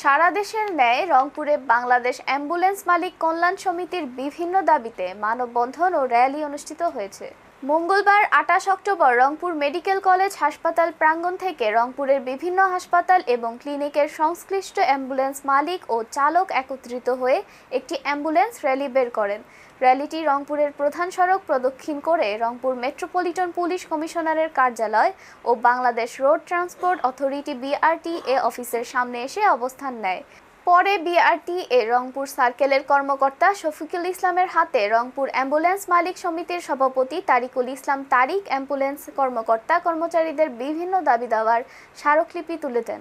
সারা দেশের ন্যায় রংপুরে বাংলাদেশ অ্যাম্বুলেন্স মালিক কল্যাণ সমিতির বিভিন্ন দাবিতে মানববন্ধন ও র্যালি অনুষ্ঠিত হয়েছে। মঙ্গলবার আটাশ অক্টোবর রংপুর মেডিকেল কলেজ হাসপাতাল প্রাঙ্গণ থেকে রংপুরের বিভিন্ন হাসপাতাল এবং ক্লিনিকের সংশ্লিষ্ট অ্যাম্বুলেন্স মালিক ও চালক একত্রিত হয়ে একটি অ্যাম্বুলেন্স র্যালি বের করেন। র্যালিটি রংপুরের প্রধান সড়ক প্রদক্ষিণ করে রংপুর মেট্রোপলিটন পুলিশ কমিশনারের কার্যালয় ও Bangladesh road transport authority BRT A অফিসের সামনে এসে অবস্থান নেয়। পরে বিআরটি এ রংপুর সার্কেলের কর্মকর্তা শফিকুল ইসলামের হাতে রংপুর অ্যাম্বুলেন্স মালিক সমিতির সভাপতি তারিকুল ইসলাম তারিক অ্যাম্বুলেন্স কর্মকর্তা কর্মচারীদের বিভিন্ন দাবি দাওয়ার স্মারকলিপি তুলে দেন।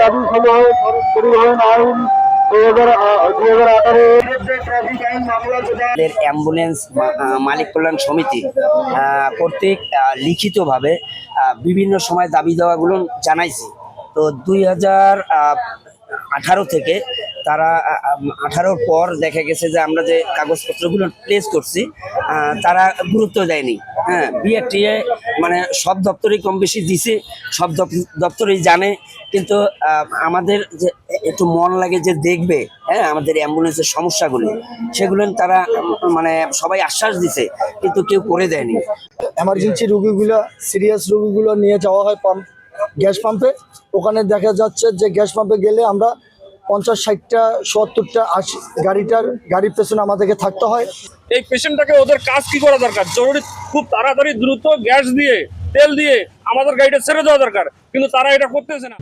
দাবি পরিবহন আইন অ্যাম্বুলেন্স মালিক কল্যাণ সমিতি কর্তৃক লিখিতভাবে বিভিন্ন সময় দাবি দেওয়াগুলো জানাইছি। তো দুই হাজার আঠারো থেকে তারা আঠারোর পর দেখা গেছে যে আমরা যে কাগজপত্রগুলো প্লেস করছি তারা গুরুত্ব দেয়নি। হ্যাঁ বিআরটিএ মানে সব দপ্তরেই কম বেশি দিছে সব দপ- দপ্তরেই জানে কিন্তু আমাদের যে একটু মন লাগে যে দেখবে হ্যাঁ আমাদের অ্যাম্বুলেন্সের সমস্যাগুলো সেগুলো তারা মানে সবাই আশ্বাস দিছে কিন্তু কেউ করে দেয়নি। এমার্জেন্সি রুগীগুলো সিরিয়াস রুগীগুলো নিয়ে যাওয়া হয় পাম্প গ্যাস পাম্পে ওখানে দেখা যাচ্ছে যে গ্যাস পাম্পে গেলে আমরা পঞ্চাশ, ষাটটা, সত্তরটা আশি গাড়িটার গাড়ির পেছনে আমাদেরকে থাকতে হয়। এই পেশেন্টটাকে ওদের কাজ কি করা দরকার? জরুরি খুব তাড়াতাড়ি দ্রুত গ্যাস দিয়ে, তেল দিয়ে আমাদের গাড়িটা ছেড়ে দেওয়া দরকার। কিন্তু তারা এটা করতেছে না।